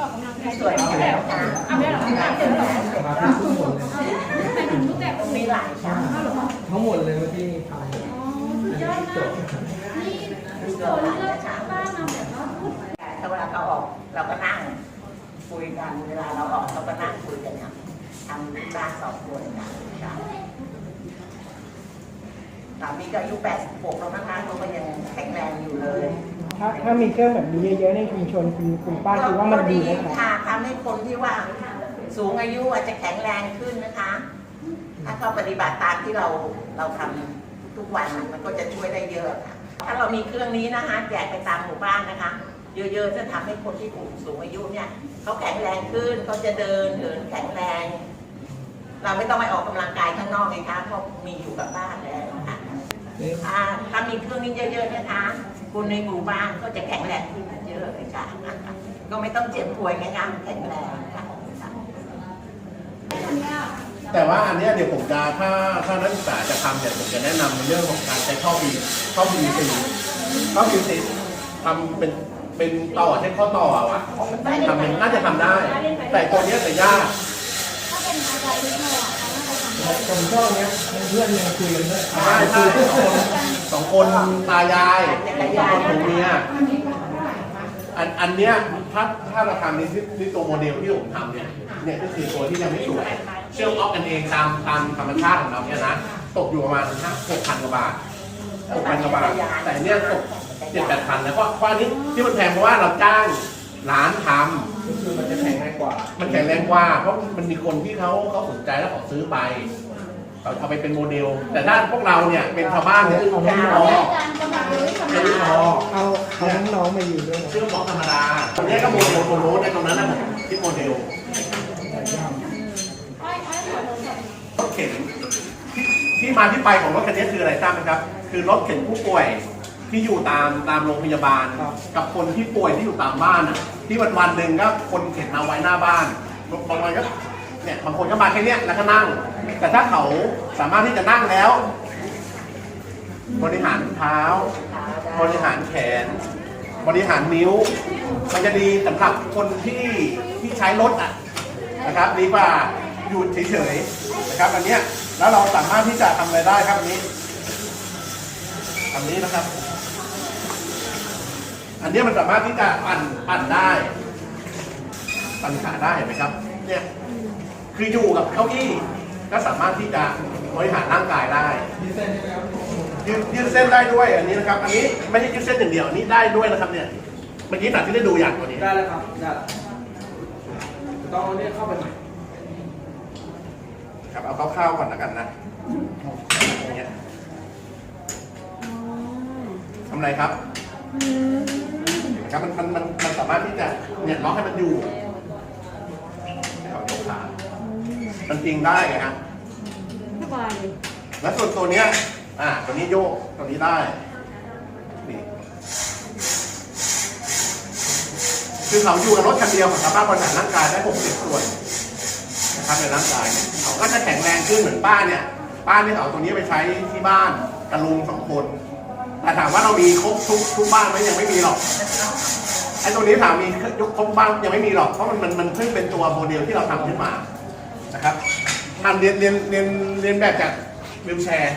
ออกกำลังกายสวยอยู่แล้วค่ะเอาไม่หรอคะเจอหรอมาที่ทุกหมดเลยไปถึงรูปแบบตรงมีนี้หลายชั้นทั้งหมดเลยเมื่อกี้ทำอ๋อสุดยอดมากนี่โซนเลือกบ้านมาแบบว่าพูดถ้าเวลาเขาออกเราก็นั่งคุยกันเวลาเราออกเราก็นั่งคุยกันนี่ยทำบ้านสองคนกันะสามีก็อายุ86แล้วนะคะเขาก็ยังแข็งแรงอยู่เลย ถ้าถ้ามีเครื่องแบบนี้เยอะๆในชุมชนคุณคุณป้าคิดว่ามันดีไหมครับค่ะทำให้คนที่ว่าสูงอายุอาจจะแข็งแรงขึ้นนะคะ ถ้าเขาปฏิบัติตามที่เราเราทำทุกวันมันก็จะช่วยได้เยอะค่ะ ถ้าเรามีเครื่องนี้นะคะแจกไปตามหมู่บ้านนะคะ เยอะๆจะทำให้คนที่สูงอายุเนี่ยเขาแข็งแรงขึ้นเขาจะเดินเหินแข็งแรง เราไม่ต้องไปออกกำลังกายข้างนอกเลยคะเพราะมีอยู่กับบ้านแล้วนะคะถ้ามีเครื่องนี้เยอะๆนะคะ คนในหมู่บ้านก็จะแข็งแรงขึ้นเยอะเลยค่ะ ก็ไม่ต้องเจ็บป่วยง่ายๆแข็งแรงค่ะแต่ว่าอันเนี้ยเดี๋ยวผมจะถ้าถ้านักศึกษาจะทำเนี่ยผมจะแนะนำในเรื่องของการใช้ข้อบีข้อบีซีข้อบีซีทำเป็นเป็นต่อใช้ข้อต่อเอาอะทำเป็นน่าจะทำได้ แต่ตัวเนี้ยจะยากถ้าเป็นอะไรที่เราอะ ผมชอบเนี้ยเพื่อนยังคุยกันด้วยใช่ใช่สองคนสองคนตายายสองคนผัวเมียอันอันเนี้ยถ้าถ้าเราทำในที่ที่ตัวโมเดลที่ผมทำเนี่ยเนี่ยก็คือตัวที่ยังไม่สวยเชื่อมออกกันเองตามตามธรรมชาติของเราเนี่ยนะตกอยู่ประมาณห้าหกพันกว่าบาทหกพันกว่าบาทแต่เนี่ยตกเจ็ดแปดพันแล้วก็เพราะอันนี้ที่มันแพงเพราะว่าเราจ้าง ร้านทำก็คือมันจะแข็งแรงกว่ามันแข็งแรงกว่า เพราะมันมีคนที่เขาเขาสนใจแล้วเขาซื้อไปเขาเอาไปเป็นโมเดล แต่ถ้าพวกเราเนี่ยเป็นชาวบ้านเนี่ยแค่นี้พออาจารย์กำลังเลยสแค่มันี้พอ เอาเอาน้องๆมาอยู่ด้วยนะ เชื่อมบล็อกธรรมดาตรงนี้ก็โมเดลโซโล่ในตรงนั้นนะที่โมเดลอ้อยอ้อยขอโทษค่ะรถเข็นที่ที่มาที่ไปของรถคันนี้คืออะไรทราบไหมครับ คือรถเข็นผู้ป่วยที่อยู่ตามตามโรงพยาบาลกับคนที่ป่วยที่อยู่ตามบ้านอะ ที่วันวันๆหนึ่งก็คนเข็นมาไว้หน้าบ้านบางวันก็เนี่ยบางคนก็มาแค่เนี้ยแล้วก็นั่ง แต่ถ้าเขาสามารถที่จะนั่งแล้ว บริหารเท้า บริหารแขน บริหารนิ้ว มันจะดีสำหรับคนที่ที่ใช้รถอะนะครับดีกว่าอยู่เฉยๆนะครับอันเนี้ยแล้วเราสามารถที่จะทำอะไรได้ครับอันนี้อันนี้นะครับ อันเนี้ยมันสามารถที่จะปั่นปั่นได้ ปั่นขาได้เห็นไหมครับ เนี่ย คืออยู่กับเก้าอี้ก็สามารถที่จะบริหารร่างกายได้ดีเซนใช่ไหมครับยืดยืดเส้นได้ด้วยอันนี้นะครับ อันนี้ไม่ใช่ยืดเส้นอย่างเดียวอันนี้ได้ด้วยนะครับ เนี่ย เมื่อกี้หนักที่ได้ดูอย่างตัวนี้ ได้แล้วครับ ได้แล้วจะต้องเอาเนี่ยเข้าไปใหม่ครับ เอาคร่าวๆก่อนแล้วกันนะอย่างเงี้ยทำไรครับ นะครับมันมันมันมันสามารถที่จะเนี่ยล็อกให้มันอยู่นะครับยกขามันจริงได้ไงครับสบายเลยแล้วส่วนตัวเนี้ยอ่าตัวนี้โยกตัวนี้ได้นี่คือเขาอยู่กับรถคันเดียวเขาสามารถบริหารร่างกายได้ 60 ส่วนนะครับในร่างกายเนี่ยเขาก็จะแข็งแรงขึ้นเหมือนป้าเนี่ย ป้าเนี่ยเขาเอาตัวนี้ไปใช้ที่บ้านกับลุงสองคน แต่ถามว่าเรามีครบทุกทุกบ้านไหมยังไม่มีหรอกไอ้ตัวนี้ถามมียกครบบ้านยังไม่มีหรอกเพราะมันมันมันเพิ่งเป็นตัวโมเดลที่เราทำขึ้นมานะครับทำเรียนเรียนเรียนเรียนแบบจากวิวแชร์